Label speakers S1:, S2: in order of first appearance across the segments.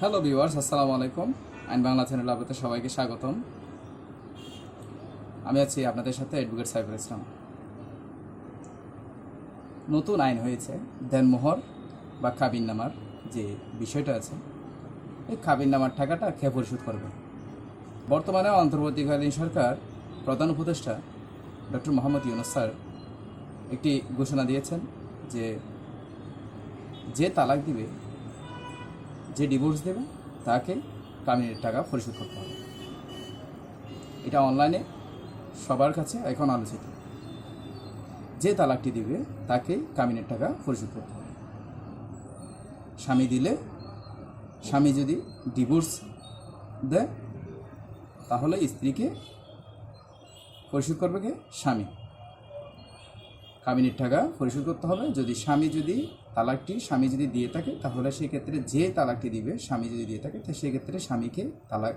S1: Hello viewers আসসালামু আলাইকুম। আইন বাংলা চ্যানেল আপনাদের সবাইকে স্বাগতম। আমি আছি আপনাদের সাথে অ্যাডভোকেট সাইফুল ইসলাম। নতুন আইন হয়েছে দেনমোহর বা কাবিন নামার যে বিষয়টা আছে, এই কাবিন নামার টাকাটা খেয়ে পরিশোধ করবে? বর্তমানে অন্তর্বর্তীকালীন সরকার প্রধান উপদেষ্টা ডক্টর মোহাম্মদ ইউনুস স্যার একটি ঘোষণা দিয়েছেন যে যে তালাক দিবে যে ডিভোর্স দেবে, তাকে কামিনের টাকা পরিশোধ করতে হবে। এটা অনলাইনে সবার কাছে এখন আলোচিত। যে তালাকটি দিবে, তাকে কামিনের টাকা পরিশোধ করতে হবে। স্বামী দিলে, স্বামী যদি ডিভোর্স দেয়, তাহলে স্ত্রীকে পরিশোধ করবে কে? স্বামী। কামিনের টাকা পরিশোধ করতে হবে। যদি স্বামী যদি তালাকটি স্বামী যদি দিয়ে থাকে, তাহলে সেক্ষেত্রে যে তালাকটি দিবে, স্বামী যদি দিয়ে থাকে, তো সেক্ষেত্রে স্বামীকে তালাক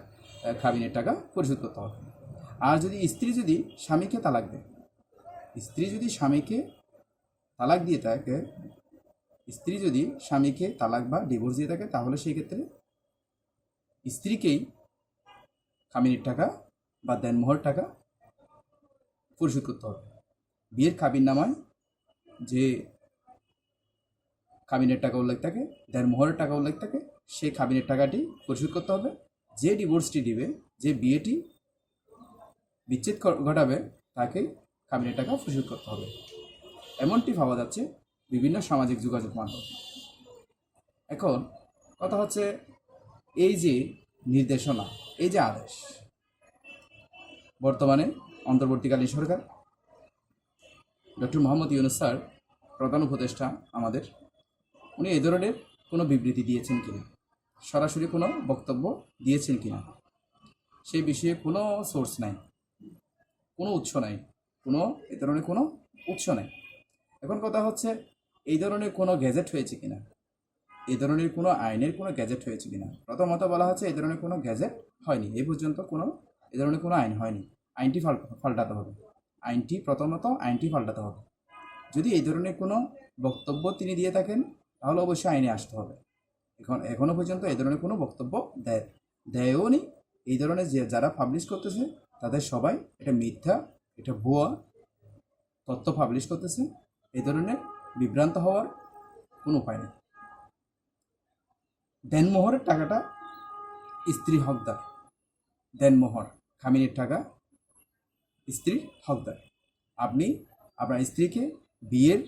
S1: খাবিনের টাকা পরিশোধ করতে হবে। আর যদি স্ত্রী যদি স্বামীকে তালাক দেয়, স্ত্রী যদি স্বামীকে তালাক দিয়ে থাকে, স্ত্রী যদি স্বামীকে তালাক বা ডিভোর্স দিয়ে থাকে, তাহলে সেই ক্ষেত্রে স্ত্রীকেই খামিনের টাকা বা দেনমোহর টাকা পরিশোধ করতে হবে। বিয়ের কাবিন নামায় যে কাবিনের টাকা উল্লেখ থাকে দেড় মোহরের টাকা উল্লেখ থাকে সেই কাবিনের টাকাটি পরিশোধ করতে হবে। যে ডিভোর্সটি দিবে, যে বিয়েটি বিচ্ছেদ ঘটাবে, তাকে কাবিনের টাকা পরিশোধ করতে হবে। এমনটি ভাবা যাচ্ছে বিভিন্ন সামাজিক যোগাযোগ মাধ্যম। এখন কথা হচ্ছে এই যে নির্দেশনা, এই যে আদেশ, বর্তমানে অন্তর্বর্তীকালীন সরকার, ডক্টর মোহাম্মদ ইউনুস স্যার প্রধান উপদেষ্টা আমাদের উনি এ ধরনের কোনো বিবৃতি দিয়েছেন কিনা? সরাসরি কোনো বক্তব্য দিয়েছেন কিনা? সেই বিষয়ে কোনো সোর্স নাই। কোনো উৎস নাই। কোনো, এ ধরনের কোনো উৎস নাই। এখন কথা হচ্ছে, এই ধরনের কোনো গ্যাজেট হয়েছে কিনা? এই ধরনের কোনো আইনের কোনো গ্যাজেট হয়েছে কিনা? প্রথমত বলা হচ্ছে এই ধরনের কোনো গ্যাজেট হয়নি। এই পর্যন্ত কোনো, এ ধরনের কোনো আইন হয়নি। আইনটি পাল্টাতে হবে। আইনটি প্রথমত আইনটি পাল্টাতে হবে। যদি এই ধরনের কোনো বক্তব্য তিনি দিয়ে থাকেন তাহলে অবশ্যই আইনে আসতে হবে। এখন এখনও পর্যন্ত এই ধরনের কোনো বক্তব্য দেয় দেয়ও নি। এই ধরনের যে যারা পাবলিশ করতেছে, তাদের সবাই এটা মিথ্যা, এটা ভুয়া তথ্য পাবলিশ করতেছে। এই ধরনের বিভ্রান্ত হওয়ার কোনো উপায় নেই। দেনমোহরের টাকাটা স্ত্রী হকদার। দেনমোহর, খামিনের টাকা স্ত্রীর হকদার। আপনি আপনার স্ত্রীকে বিয়ের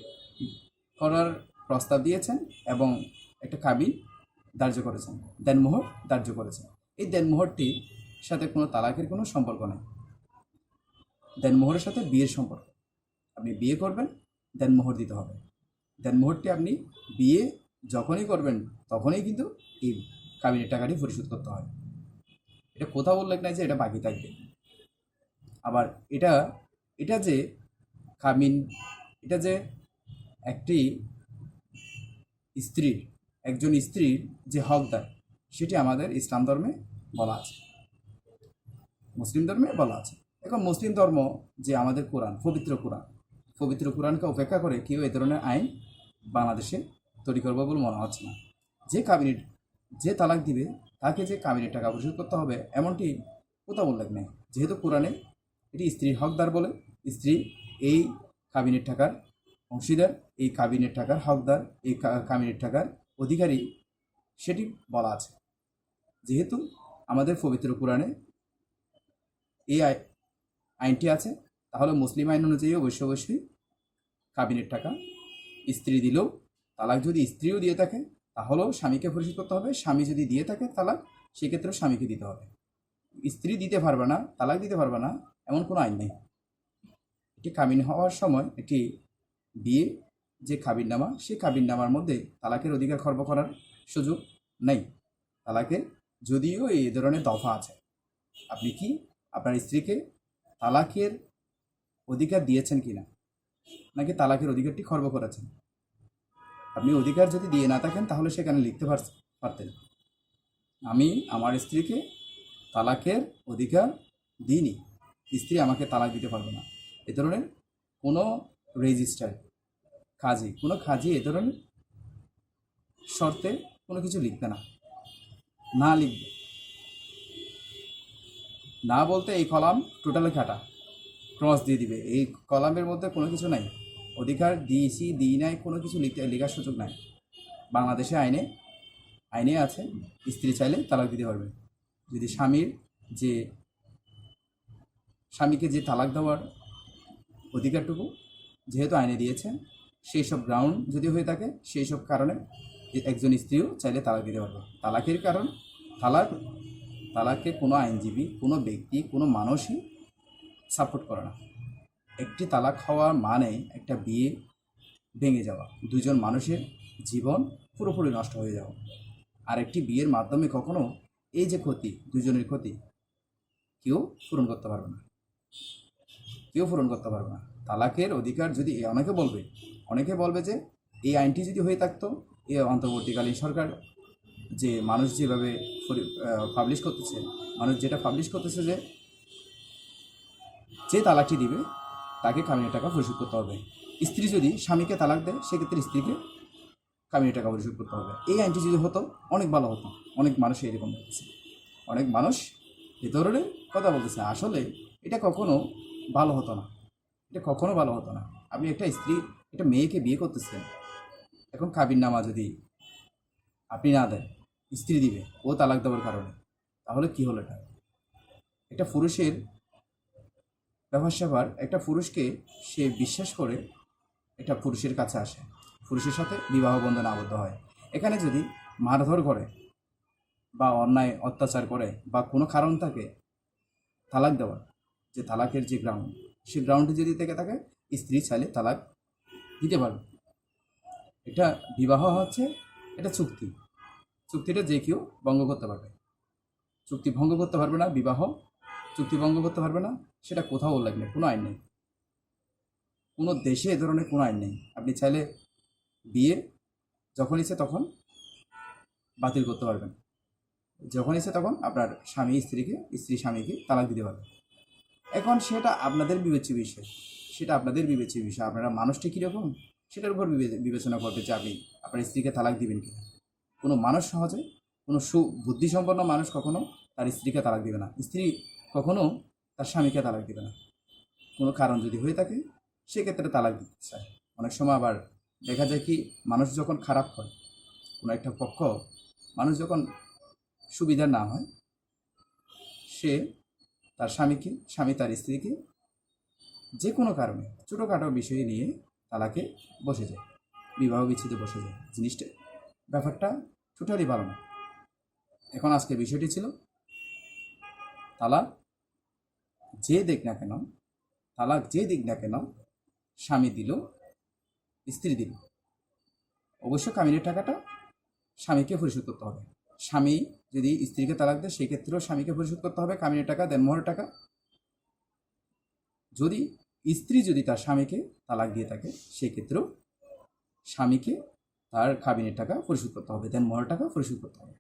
S1: করার প্রস্তাব দিয়েছেন এবং একটা কাবিন ধার্য করেছেন, দেনমোহর ধার্য করেছেন। এই দেনমোহরটির সাথে কোনো তালাকের কোনো সম্পর্ক নেই। দেনমোহরের সাথে বিয়ের সম্পর্ক। আপনি বিয়ে করবেন, দেনমোহর দিতে হবে। দেনমোহরটি আপনি বিয়ে যখনই করবেন, তখনই কিন্তু এই কাবিনের টাকাটি পরিশোধ করতে হয়। এটা কোথাও উল্লেখ নাই যে এটা বাকি থাকবে। আবার এটা এটা যে কামিন এটা যে একটি স্ত্রীর একজন স্ত্রীর যে হকদার সেটি আমাদের ইসলাম ধর্মে বলা আছে। মুসলিম ধর্মে বলা আছে। এখন মুসলিম ধর্ম যে আমাদের কোরআন, পবিত্র কোরআন, পবিত্র কোরআনকে উপেক্ষা করে কেউ এ ধরনের আইন বাংলাদেশে তৈরি করবে বলে মনে হচ্ছে না। যে কাবিনেট, যে তালাক দিবে, তাকে যে কাবিনের টাকা পরিশোধ করতে হবে, এমনটি কোথাও উল্লেখ নেই। যেহেতু কোরআনে এটি স্ত্রীর হকদার বলে, স্ত্রী এই কাবিনের টাকার অংশীদার, এই কাবিনের টাকার হকদার, এই কাবিনের টাকার অধিকারী, সেটি বলা আছে। যেহেতু আমাদের পবিত্র কোরআনে এই আই- আইনটি আছে, তাহলে মুসলিম আইন অনুযায়ী অবশ্যই অবশ্যই কাবিনের টাকা স্ত্রী দিলেও তালাক যদি স্ত্রীও দিয়ে থাকে, তাহলেও স্বামীকে পরিশোধ করতে হবে। স্বামী যদি দিয়ে থাকে তালাক, সেক্ষেত্রেও স্বামীকে দিতে হবে। স্ত্রী দিতে পারবে না, তালাক দিতে পারবে না, এমন কোনো আইন নেই। এটি কামিন হওয়ার সময় একটি বিয়ে যে কাবিননামা, সেই কাবিননামার মধ্যে তালাকের অধিকার খর্ব করার সুযোগ নেই। তালাকের যদিও এই ধরনের দফা আছে। আপনি কি আপনার স্ত্রীকে তালাকের অধিকার দিয়েছেন কি না নাকি তালাকের অধিকারটি খর্ব করেছেন? আপনি অধিকার যদি দিয়ে না থাকেন, তাহলে সেখানে লিখতে পার- পারতেন। আমি আমার স্ত্রীকে তালাকের অধিকার দিইনি। স্ত্রী আমাকে তালাক দিতে পারবে না। এ ধরনের কোনো রেজিস্টার। কাজী কোনো কাজী এ ধরনের শর্তে কোনো কিছু লিখবে না। না লিখবে। না বলতে এই কলাম টোটালি খাটা ক্রস দিয়ে দিবে। এই কলামের মধ্যে কোনো কিছু নাই। অধিকার দিয়েছি দিই নাই, কোনো কিছু লিখতে, লেখার সুযোগ নাই। বাংলাদেশে আইনে আইনে আছে, স্ত্রী চাইলে তালাক দিতে পারবে। যদি স্বামীর যে, স্বামীকে যে তালাক দেওয়ার অধিকারটুকু যেহেতু আইনে দিয়েছেন সেই সব গ্রাউন্ড যদি হয়ে থাকে, সেই সব কারণে একজন স্ত্রীও চাইলে তালাক দিতে পারবে। তালাকের কারণ, তালাক, তালাককে কোনো আইনজীবী, কোনো ব্যক্তি, কোনো মানুষই সাপোর্ট করে না। একটি তালাক হওয়ার মানে একটা বিয়ে ভেঙে যাওয়া। দুজন মানুষের জীবন পুরোপুরি নষ্ট হয়ে যাওয়া। আর একটি বিয়ের মাধ্যমে কখনো এই যে ক্ষতি, দুজনের ক্ষতি, কেউ পূরণ করতে পারবে না। কেউ পূরণ করতে পারবে না। তালাকের অধিকার যদি অনেকে বলবে অনেকে বলবে যে এই আইনটি যদি হয়ে থাকতো, এ অন্তর্বর্তীকালীন সরকার যে মানুষ যেভাবে পাবলিশ করতেছে, মানুষ যেটা পাবলিশ করতেছে যে যে তালাকটি দিবে, তাকে কামিনের টাকা পরিশোধ করতে হবে। স্ত্রী যদি স্বামীকে তালাক দেয়, সেক্ষেত্রে স্ত্রীকে কামিনের টাকা পরিশোধ করতে হবে। এই আইনটি যদি হতো, অনেক ভালো হতো, অনেক মানুষ এরকম বলতেছে অনেক মানুষ এ ধরনের কথা বলতেছে। আসলে এটা কখনো ভালো হতো না। এটা কখনো ভালো হতো না। আপনি একটা স্ত্রী, একটা মেয়েকে বিয়ে করতেছেন, এখন কাবির নামা যদি আপনি না দেন, স্ত্রী দিবে, ও তালাক দেওয়ার কারণে, তাহলে কি হলো এটা? একটা পুরুষের ব্যবহার স্যাপার একটা পুরুষকে সে বিশ্বাস করে একটা পুরুষের কাছে আসে। পুরুষের সাথে বিবাহ বন্ধনে আবদ্ধ হয়। এখানে যদি মারধর করে বা অন্যায় অত্যাচার করে বা কোনো কারণ থাকে, তালাক দেওয়ার, যে তালাকের যে গ্রাউন্ড সেই গ্রাউন্ডে যদি থেকে থাকে, স্ত্রী চাইলে তালাক দিতে পারবে। এটা বিবাহ হচ্ছে এটা চুক্তি। চুক্তিটা যে কেউ ভঙ্গ করতে পারবে। চুক্তি ভঙ্গ করতে পারবে না, বিবাহ চুক্তি ভঙ্গ করতে পারবে না, সেটা কোথাও উল্লেখ নেই কোনো আইন নেই। কোনো দেশে এ ধরনের কোনো আইন নেই। আপনি চাইলে বিয়ে যখন ইচ্ছে তখন বাতিল করতে পারবেন। যখন ইচ্ছে তখন আপনার স্বামী স্ত্রীকে, স্ত্রী স্বামীকে তালাক দিতে পারবে। এখন সেটা আপনাদের বিবেচ্য বিষয়। সেটা আপনাদের বিবেচ্য বিষয়। আপনারা মানুষটা কীরকম? সেটার উপর বিবেচনা করবে যে আপনি। আপনার স্ত্রীকে তালাক দিবেন কিনা? কোনো মানুষ সহজে? কোনো সু, বুদ্ধিসম্পন্ন মানুষ কখনো তার স্ত্রীকে তালাক দিবে না। স্ত্রী কখনো তার স্বামীকে তালাক দিবে না। কোনো কারণ যদি হয়ে থাকে, সেক্ষেত্রে তালাক দিতে চায়। অনেক সময় আবার দেখা যায় কি, মানুষ যখন খারাপ হয়, কোনো একটা পক্ষ, মানুষ যখন সুবিধা না হয়, সে তার স্বামীকে, স্বামী তার স্ত্রীকে যে কোনো কারণে ছোটোখাটো বিষয় নিয়ে তালাকে বসে যায়, বিবাহ বিচ্ছেদে বসে যায়। জিনিসটা, ব্যাপারটা টোটালি ভালো না। এখন আজকে বিষয়টি ছিল, তালাক যে দিক না কেন, তালাক যে দিক না কেন স্বামী দিল, স্ত্রী দিল। অবশ্য কামিনের টাকাটা স্বামীকে পরিশোধ করতে হবে। স্বামী যদি স্ত্রীকে তালাক দেয় সেই ক্ষেত্রেও স্বামীকে পরিশোধ করতে হবে। কামিনের টাকা দেন দেনমোহরের টাকা। যদি স্ত্রী যদি তার স্বামীকে তালাক দিয়ে থাকে সেই ক্ষেত্রেও স্বামীকে তার কাবিনের টাকা পরিশোধ করতে হবে দেন দেনমোহরের টাকা পরিশোধ করতে হবে।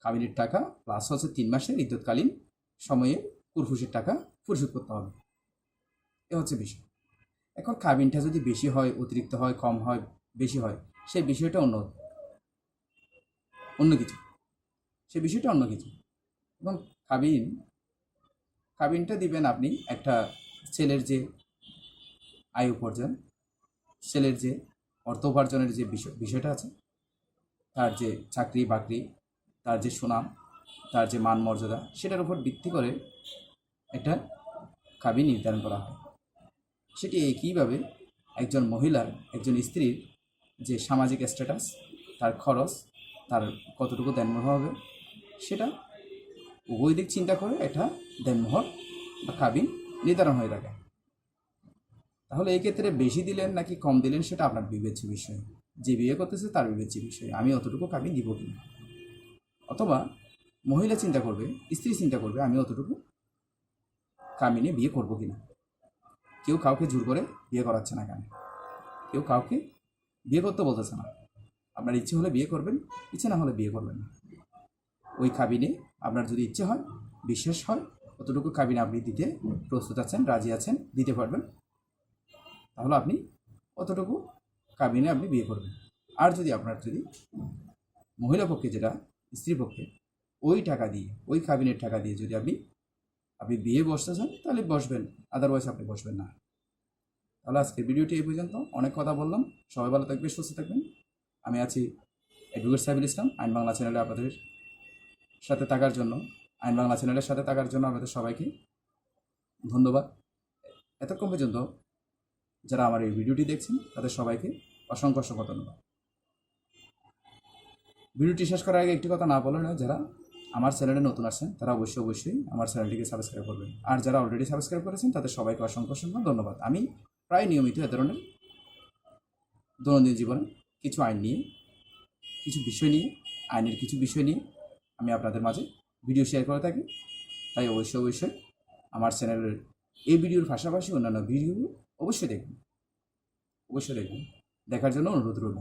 S1: কাবিনের টাকা প্লাস হচ্ছে তিন মাসের বিদ্যুৎকালীন সময়ে কুরফুসের টাকা পরিশোধ করতে হবে। এ হচ্ছে বিষয়। এখন কাবিনটা যদি বেশি হয়, অতিরিক্ত হয়, কম হয়, বেশি হয় সেই বিষয়টা অন্য অন্য কিছু। সে বিষয়টা অন্য কিছু। এবং কাবিন কাবিনটা দিবেন আপনি একটা ছেলের যে আয় উপার্জন ছেলের যে অর্থ উপার্জনের যে বিষয়, বিষয়টা আছে, তার যে চাকরি বাকরি, তার যে সুনাম, তার যে মান মর্যাদা, সেটার উপর ভিত্তি করে একটা কাবিন নির্ধারণ করা হয়। সেটি একইভাবে একজন মহিলার, একজন স্ত্রীর যে সামাজিক স্ট্যাটাস তার খরচ, তার কতটুকু দেনমোহ হবে সেটা উভয় দিক চিন্তা করে এটা দেনমোহর বা কাবিন নির্ধারণ হয়ে থাকে। তাহলে এই ক্ষেত্রে বেশি দিলেন নাকি কম দিলেন সেটা আপনার বিবেচ্য বিষয়। যে বিয়ে করতেছে তার বিবেচ্য বিষয়। আমি অতটুকু কাবিন দিব কিনা? অথবা মহিলা চিন্তা করবে, স্ত্রী চিন্তা করবে, আমি অতটুকু কামিনে বিয়ে করব কিনা? কেউ কাউকে জোর করে বিয়ে করাচ্ছে না কেন? কেউ কাউকে বিয়ে করতে বলতেছে না। আপনার ইচ্ছে হলে বিয়ে করবেন, ইচ্ছে না হলে বিয়ে করবেন না। ওই কাবিনে আপনার যদি ইচ্ছে হয় বিশ্বাস হয়, অতটুকু কাবিনে আপনি দিতে প্রস্তুত আছেন, রাজি আছেন, দিতে পারবেন। তাহলে আপনি অতটুকু কাবিনে আপনি বিয়ে করবেন। আর যদি আপনার যদি মহিলা পক্ষে যেটা, স্ত্রী পক্ষে, ওই টাকা দিয়ে, ওই কাবিনের টাকা দিয়ে যদি আপনি আপনি বিয়ে বসতে চান, তাহলে বসবেন আদারওয়াইজ আপনি বসবেন না। তাহলে আজকের ভিডিওটি এই পর্যন্ত। অনেক কথা বললাম। সবাই ভালো থাকবে সুস্থ থাকবেন। আমি আছি অ্যাডভোকেট সাহেবুল ইসলাম। আইন বাংলা চ্যানেলে আপনাদের সাথে থাকার জন্য আইন বাংলা চ্যানেলের সাথে থাকার জন্য আপনাদের সবাইকে ধন্যবাদ। এতক্ষণ পর্যন্ত যারা আমার এই ভিডিওটি দেখছেন, তাদের সবাইকে অসংখ্য অসংখ্য ধন্যবাদ। ভিডিওটি শেষ করার আগে একটি কথা না বলে নয়, যারা আমার চ্যানেলে নতুন আসছেন তারা অবশ্যই অবশ্যই আমার চ্যানেলটিকে সাবস্ক্রাইব করবেন। আর যারা অলরেডি সাবস্ক্রাইব করেছেন, তাদের সবাইকে অসংখ্য অসংখ্য ধন্যবাদ। আমি প্রায় নিয়মিত এ ধরনের দৈনন্দিন জীবনে কিছু আইন নিয়ে, কিছু বিষয় নিয়ে, আইনের কিছু বিষয় নিয়ে আমি আপনাদের মাঝে ভিডিও শেয়ার করে থাকি। তাই অবশ্যই অবশ্যই আমার চ্যানেলের এই ভিডিওর পাশাপাশি অন্যান্য ভিডিওগুলো অবশ্যই দেখবেন। অবশ্যই দেখবেন। দেখার জন্য অনুরোধ রইল।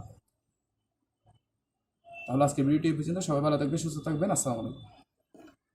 S1: তাহলে আজকে ভিডিওটি এই পর্যন্ত। সবাই ভালো থাকবে সুস্থ থাকবেন। আসসালামু আলাইকুম।